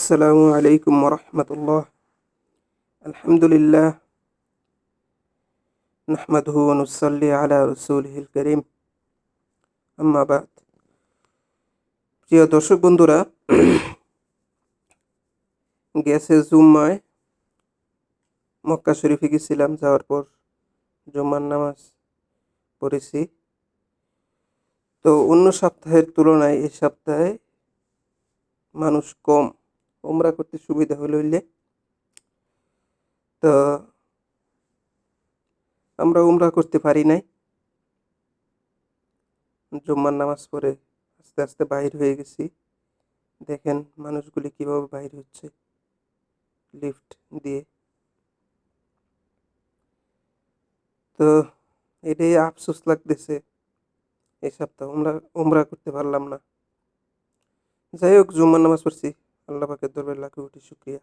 আসসালামু আলাইকুম ওরহমতুল্লাহ আলহামদুলিল্লাহ। নাহমাদহু নুসাল্লি আলা রসুলহিল করিম। আম্মাবাদ প্রিয় দর্শক বন্ধুরা, গ্যাসে জুম্মায় মক্কা শরীফে গেছিলাম, যাওয়ার পর জুম্মার নামাজ পড়েছি। তো অন্য সপ্তাহের তুলনায় এই সপ্তাহে মানুষ কম। ওমরা করতে সুবিধা হলো হইলে। তো আমরা উমরা করতে পারি নাই। জুম্মার নামাজ পড়ে আস্তে আস্তে বাহির হয়ে গেছি। দেখেন মানুষগুলি কীভাবে বাহির হচ্ছে। লিফট দিয়ে। তো এটাই আফসোস লাগতেছে। এই সপ্তাহ উমরা উমরা করতে পারলাম না। যাই হোক, জুম্মার নামাজ পড়ছি। আল্লাহ পাকের দরবারে লাখে কোটি শুক্রিয়া।